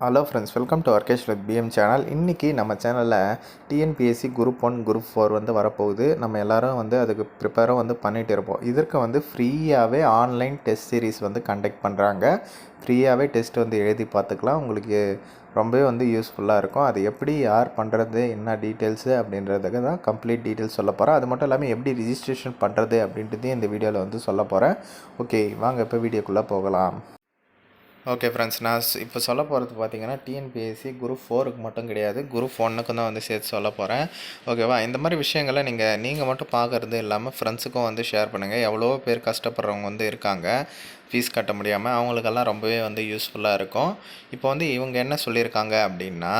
Hello friends welcome to வர்க்கேஷ் with PM channel இன்றைக்கி நம்ம சேனலில் TNPSC group one group four வந்து வரப்போகுது. நம்ம எல்லாரும் வந்து அதுக்கு ப்ரிப்பேரும் வந்து பண்ணிகிட்டு இருப்போம். இதற்கு வந்து ஃப்ரீயாகவே ஆன்லைன் டெஸ்ட் சீரிஸ் வந்து கண்டக்ட் பண்ணுறாங்க ஃப்ரீயாகவே டெஸ்ட் வந்து எழுதி பார்த்துக்கலாம். உங்களுக்கு ரொம்பவே வந்து யூஸ்ஃபுல்லாக இருக்கும். அது எப்படி யார் பண்ணுறது என்ன டீட்டெயில்ஸு அப்படின்றதுக்கு தான் கம்ப்ளீட் டீட்டெயில்ஸ் சொல்ல போகிறேன் அது மட்டும் இல்லாமல் எப்படி ரிஜிஸ்ட்ரேஷன் பண்ணுறது அப்படின்றதையும் இந்த வீடியோவில் வந்து சொல்ல போகிறேன் ஓகே வாங்க இப்போ வீடியோக்குள்ளே போகலாம். ஓகே ஃப்ரெண்ட்ஸ் நான் இப்போ சொல்ல போகிறது பார்த்தீங்கன்னா டிஎன்பிஎஸ்சி குரூப் ஃபோருக்கு மட்டும் கிடையாது. குரூப் ஒன்றுக்கும் தான் வந்து சேர்த்து சொல்ல போகிறேன் ஓகேவா இந்த மாதிரி விஷயங்களை நீங்கள் நீங்கள் மட்டும் பார்க்குறது இல்லாமல் ஃப்ரெண்ட்ஸுக்கும் வந்து ஷேர் பண்ணுங்கள் எவ்வளோ பேர் கஷ்டப்படுறவங்க வந்து இருக்காங்க. ஃபீஸ் கட்ட முடியாமல் அவங்களுக்கெல்லாம் ரொம்பவே வந்து யூஸ்ஃபுல்லாக இருக்கும். இப்போ வந்து இவங்க என்ன சொல்லியிருக்காங்க அப்படின்னா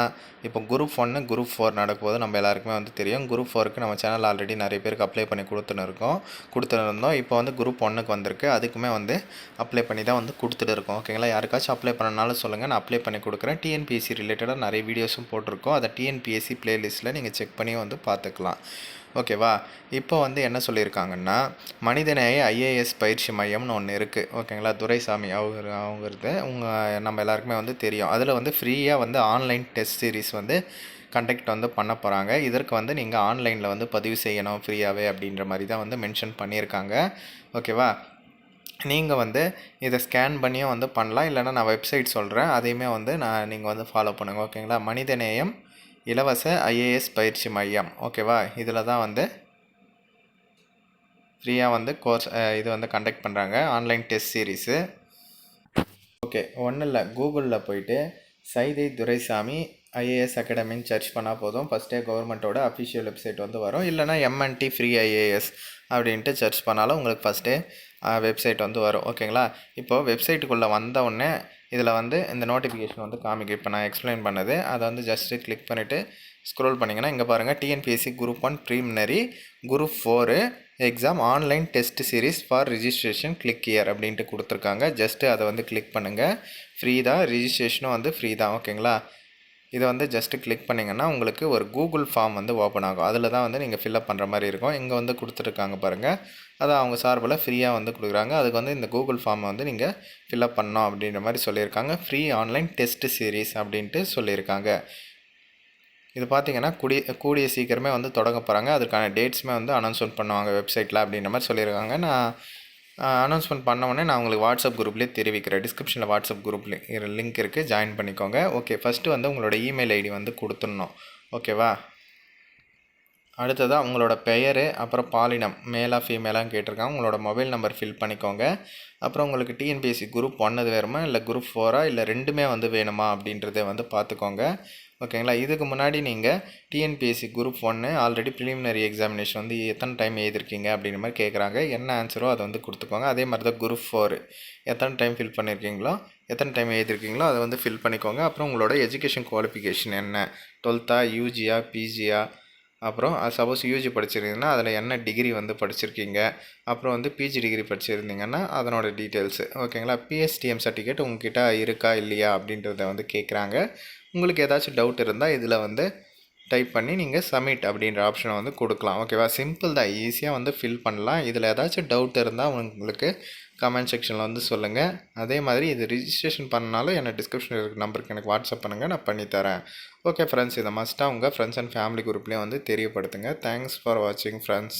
இப்போ குரூப் ஒன்று குரூப் ஃபோர் நடக்கும்போது நம்ம எல்லாருக்குமே வந்து தெரியும். குரூப் ஃபோருக்கு நம்ம சேனல் ஆல்ரெடி நிறைய பேருக்கு அப்ளை பண்ணி கொடுத்துன்னு இருக்கோம். கொடுத்துன்னு இருந்தோம். இப்போ வந்து குரூப் ஒன்றுக்கு வந்திருக்கு. அதுக்குமே வந்து அப்ளை பண்ணி தான் வந்து கொடுத்துட்டு இருக்கோம். ஓகேங்களா யாருக்காச்சும் அப்ளை பண்ணனாலும் சொல்லுங்கள் நான் அப்ளை பண்ணி கொடுக்குறேன். டிஎன்பிஎஸ்சி ரிலேட்டடாக நிறைய வீடியோஸும் போட்டிருக்கோம். அதை டிஎன்பிஎஸ்சி ப்ளேலிஸ்ட்டில் நீங்கள் செக் பண்ணி வந்து பார்த்துக்கலாம். ஓகேவா? இப்போ வந்து என்ன சொல்லியிருக்காங்கன்னா மனிதநேய ஐஏஎஸ் பயிற்சி மையம்னு ஒன்று இருக்குது ஓகேங்களா? துரைசாமி அவங்க அவங்கிறது உங்கள் நம்ம எல்லாருக்குமே வந்து தெரியும். அதில் வந்து ஃப்ரீயாக வந்து ஆன்லைன் டெஸ்ட் சீரிஸ் வந்து கண்டக்ட் வந்து பண்ண போகிறாங்க இதற்கு வந்து நீங்கள் ஆன்லைனில் வந்து பதிவு செய்யணும் ஃப்ரீயாகவே அப்படின்ற மாதிரி தான் வந்து மென்ஷன் பண்ணியிருக்காங்க. ஓகேவா? நீங்கள் வந்து இதை ஸ்கேன் பண்ணியும் வந்து பண்ணலாம். இல்லைனா நான் வெப்சைட் சொல்கிறேன் அதையுமே வந்து நான் நீங்கள் வந்து ஃபாலோ பண்ணுங்கள் ஓகேங்களா? மனிதநேயம் இலவச ஐஏஎஸ் பயிற்சி மையம். ஓகேவா இதில் தான் வந்து ஃப்ரீயாக வந்து கோர்ஸ் இது வந்து கண்டக்ட் பண்ணுறாங்க ஆன்லைன் டெஸ்ட் சீரீஸு ஓகே ஒன்றும் இல்லை கூகுளில் போயிட்டு சைதை துரைசாமி ஐஏஎஸ் அகாடமின்னு சர்ச் பண்ணால் போதும். ஃபஸ்ட்டே கவர்மெண்ட்டோட அஃபிஷியல் வெப்சைட் வந்து வரும். இல்லைனா எம்என்டி ஃப்ரீ ஐஏஎஸ் அப்படின்ட்டு சர்ச் பண்ணாலும் உங்களுக்கு ஃபஸ்ட்டே வெப்சைட் வந்து வரும். ஓகேங்களா இப்போது வெப்சைட்டுக்குள்ளே வந்த உடனே இதில் வந்து இந்த நோட்டிஃபிகேஷன் வந்து காமிக்கும். இப்போ நான் எக்ஸ்பிளைன் பண்ணது. அதை வந்து ஜஸ்ட்டு கிளிக் பண்ணிவிட்டு ஸ்க்ரோல் பண்ணிங்கன்னா இங்கே பாருங்கள் TNPSC group one preliminary group four exam online test series for registration click here அப்படின்ட்டு கொடுத்துருக்காங்க. ஜஸ்ட்டு அதை வந்து கிளிக் பண்ணுங்கள் ஃப்ரீ தான். ரிஜிஸ்ட்ரேஷனும் வந்து ஃப்ரீ தான். ஓகேங்களா இதை வந்து ஜஸ்ட்டு கிளிக் பண்ணிங்கன்னா உங்களுக்கு ஒரு கூகுள் ஃபார்ம் வந்து ஓப்பன் ஆகும். அதில் தான் வந்து நீங்கள் ஃபில்அப் பண்ணுற மாதிரி இருக்கும். இங்கே வந்து கொடுத்துருக்காங்க பாருங்கள் அதை அவங்க சார்பில் ஃப்ரீயாக வந்து கொடுக்குறாங்க. அதுக்கு வந்து இந்த கூகுள் ஃபார்மை வந்து நீங்கள் ஃபில்அப் பண்ணோம் அப்படின்ற மாதிரி சொல்லியிருக்காங்க. ஃப்ரீ ஆன்லைன் டெஸ்ட் சீரீஸ் அப்படின்ட்டு சொல்லியிருக்காங்க. இது பார்த்தீங்கன்னா கூடிய கூடிய சீக்கிரமே வந்து தொடங்க போகிறாங்க அதுக்கான டேட்ஸுமே வந்து அனௌன்ஸ்மெண்ட் பண்ணுவாங்க வெப்சைட்டில் அப்படின்ற மாதிரி சொல்லியிருக்காங்க. நான் அனௌன்ஸ்மெண்ட் பண்ண நான் உங்களுக்கு வாட்ஸ்அப் குரூப்லேயே தெரிவிக்கிறேன். டிஸ்கிரிப்ஷனில் வாட்ஸ்அப் குரூப்லேயே லிங்க் இருக்குது ஜாயின் பண்ணிக்கோங்க. ஓகே ஃபஸ்ட்டு வந்து உங்களோட இமெயில் ஐடி வந்து கொடுத்துடணும். ஓகேவா அடுத்ததாக உங்களோட பெயர் அப்புறம் பாலினம். மேலாக ஃபீமேலான்னு கேட்டிருக்காங்க. உங்களோட மொபைல் நம்பர் ஃபில் பண்ணிக்கோங்க. அப்புறம் உங்களுக்கு டிஎன்பிஎஸ்சி குரூப் ஒன்னது வேணுமா இல்லை குரூப் ஃபோரா இல்லை ரெண்டுமே வந்து வேணுமா அப்படின்றத வந்து பார்த்துக்கோங்க. ஓகேங்களா இதுக்கு முன்னாடி நீங்கள் டிஎன்பிஎஸ்சி குரூப் ஒன்று ஆல்ரெடி ப்ரிலிமினரி எக்ஸாமினேஷன் வந்து எத்தனை டைம் எழுதிருக்கீங்க அப்படின்ற மாதிரி கேட்குறாங்க. என்ன ஆன்சரோ அதை வந்து கொடுத்துக்கோங்க. அதே மாதிரி தான் குரூப் ஃபோர் எத்தனை டைம் ஃபில் பண்ணியிருக்கீங்களோ எத்தனை டைம் எழுதிருக்கீங்களோ அதை வந்து ஃபில் பண்ணிக்கோங்க. அப்புறம் உங்களோட எஜுகேஷன் குவாலிஃபிகேஷன் என்ன? டுவெல்த்தா யூஜியா பிஜியா அப்புறம் சப்போஸ் யூஜி படிச்சிருந்தீங்கன்னா அதில் என்ன டிகிரி வந்து படிச்சிருக்கீங்க? அப்புறம் வந்து பிஜி டிகிரி படிச்சிருந்தீங்கன்னா அதனோட டீட்டெயில்ஸு ஓகேங்களா பிஎஸ்டிஎம் சர்டிஃபிகேட் உங்ககிட்ட இருக்கா இல்லையா அப்படின்றத வந்து கேட்குறாங்க உங்களுக்கு ஏதாச்சும் டவுட் இருந்தால் இதில் வந்து டைப் பண்ணி நீங்கள் சப்மிட் அப்படின்ற ஆப்ஷனை வந்து கொடுக்கலாம். ஓகேவா? சிம்பிள் தான். ஈஸியாக வந்து ஃபில் பண்ணலாம். இதில் ஏதாச்சும் டவுட் இருந்தால் உங்களுக்கு கமெண்ட் செக்ஷனில் வந்து சொல்லுங்கள் அதே மாதிரி இது ரிஜிஸ்ட்ரேஷன் பண்ணாலும் என்ன டிஸ்கிரிப்ஷனில் இருக்கிற நம்பருக்கு எனக்கு வாட்ஸ்அப் பண்ணுங்கள் நான் பண்ணித்தரேன் ஓகே ஃப்ரெண்ட்ஸ் இதை மஸ்ட்டாக உங்கள் ஃப்ரெண்ட்ஸ் அண்ட் ஃபேமிலி குரூப்லேயும் வந்து தெரியப்படுத்துங்க. தேங்க்ஸ் ஃபார் வாட்சிங் ஃப்ரெண்ட்ஸ்